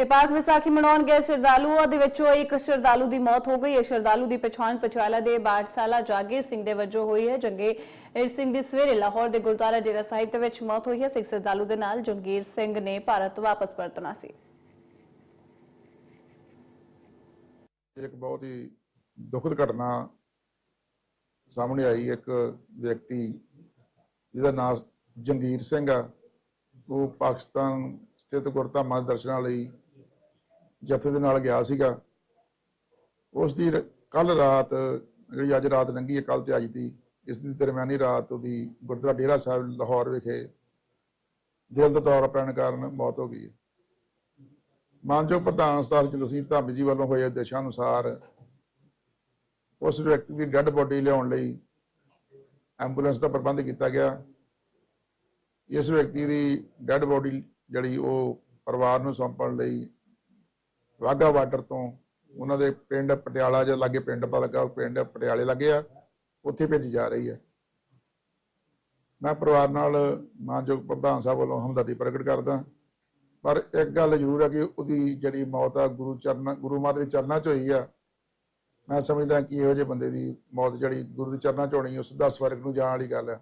ਤੇ ਪਾਕ ਵਿਸਾਖੀ ਮਨਾਉਣ ਗਏ ਸ਼ਰਧਾਲੂਆਂ ਦੇ ਵਿੱਚੋਂ ਇੱਕ ਸ਼ਰਧਾਲੂ ਦੀ ਮੌਤ ਹੋ ਗਈ। ਹੈ ਸ਼ਰਧਾਲੂ ਦੀ ਪਛਾਣ ਪਚਵਾਲਾ ਦੇ 62 ਸਾਲਾ ਜਾਗੀਰ ਸਿੰਘ ਦੇ ਵਜੋਂ ਹੋਈ ਹੈ। ਜੰਗੇ ਸਿੰਘ ਦੀ ਸਵੇਰੇ ਲਾਹੌਰ ਦੇ ਗੁਰਦੁਆਰਾ ਡੇਰਾ ਸਾਹਿਬ ਦੇ ਵਿੱਚ ਮੌਤ ਹੋਈ ਹੈ। ਸਿੱਖ ਸ਼ਰਧਾਲੂ ਦੇ ਨਾਲ ਜੰਗੀਰ ਸਿੰਘ ਨੇ ਭਾਰਤ ਵਾਪਸ ਪਰਤਣਾ ਸੀ। ਇੱਕ ਬਹੁਤ ਹੀ ਦੁਖਦ ਘਟਨਾ ਸਾਹਮਣੇ ਆਈ। ਇੱਕ ਵਿਅਕਤੀ ਜਿਹਦਾ ਨਾਮ ਜੰਗੀਰ ਸਿੰਘ ਆ, ਉਹ ਪਾਕਿਸਤਾਨ ਸਥਿਤ ਗੁਰਧਾਮਾਂ ਦਰਸ਼ਨਾਂ ਲਈ ਜਥੇ ਦੇ ਨਾਲ ਗਿਆ ਸੀਗਾ। ਉਸ ਦੀ ਕੱਲ ਰਾਤ, ਜਿਹੜੀ ਅੱਜ ਰਾਤ ਲੰਘੀ ਹੈ ਕੱਲ ਤੇ ਅੱਜ ਦੀ ਇਸ ਦੀ ਦਰਮਿਆਨੀ ਰਾਤ ਉਹਦੀ ਗੁਰਦੁਆਰਾ ਡੇਰਾ ਸਾਹਿਬ, ਲਾਹੌਰ ਵਿਖੇ ਦਿਲ ਦਾ ਦੌਰਾ ਪੈਣ ਕਾਰਨ ਮੌਤ ਹੋ ਗਈ ਹੈ। ਮਾਨਯੋਗ ਪ੍ਰਧਾਨ ਸਰਦਾਰ ਜਲਸੀ ਸਿੰਘ ਧਾਮੀ ਜੀ ਵੱਲੋਂ ਹੋਏ ਆਦੇਸ਼ਾਂ ਅਨੁਸਾਰ ਉਸ ਵਿਅਕਤੀ ਦੀ ਡੈੱਡ ਬੋਡੀ ਲਿਆਉਣ ਲਈ ਐਂਬੂਲੈਂਸ ਦਾ ਪ੍ਰਬੰਧ ਕੀਤਾ ਗਿਆ। ਇਸ ਵਿਅਕਤੀ ਦੀ ਡੈੱਡ ਬੋਡੀ ਜਿਹੜੀ ਉਹ ਪਰਿਵਾਰ ਨੂੰ ਸੌਂਪਣ ਲਈ ਵਾਹਗਾ ਬਾਰਡਰ ਤੋਂ ਉਹਨਾਂ ਦੇ ਪਿੰਡ ਪਟਿਆਲਾ ਜਾਂ ਲਾਗੇ ਪਿੰਡ ਪਾ ਲੱਗਾ ਪਿੰਡ ਪਟਿਆਲੇ ਲੱਗੇ ਆ, ਉੱਥੇ ਭੇਜੀ ਜਾ ਰਹੀ ਹੈ ਮੈਂ ਪਰਿਵਾਰ ਨਾਲ ਮਾਨਯੋਗ ਪ੍ਰਧਾਨ ਸਾਹਿਬ ਵੱਲੋਂ ਹਮਦਰਦੀ ਪ੍ਰਗਟ ਕਰਦਾ। ਪਰ ਇੱਕ ਗੱਲ ਜ਼ਰੂਰ ਹੈ ਕਿ ਉਹਦੀ ਜਿਹੜੀ ਮੌਤ ਆ, ਗੁਰੂ ਚਰਨਾਂ, ਗੁਰੂ ਮਹਾਰਾਜ ਦੇ ਚਰਨਾਂ 'ਚ ਹੋਈ ਆ, ਮੈਂ ਸਮਝਦਾ ਕਿ ਇਹੋ ਜਿਹੇ ਬੰਦੇ ਦੀ ਮੌਤ ਜਿਹੜੀ ਗੁਰੂ ਦੇ ਚਰਨਾਂ 'ਚ ਹੋਣੀ ਉਸ ਸਿੱਧਾ ਵਰਗ ਨੂੰ ਜਾਣ ਵਾਲੀ ਗੱਲ ਹੈ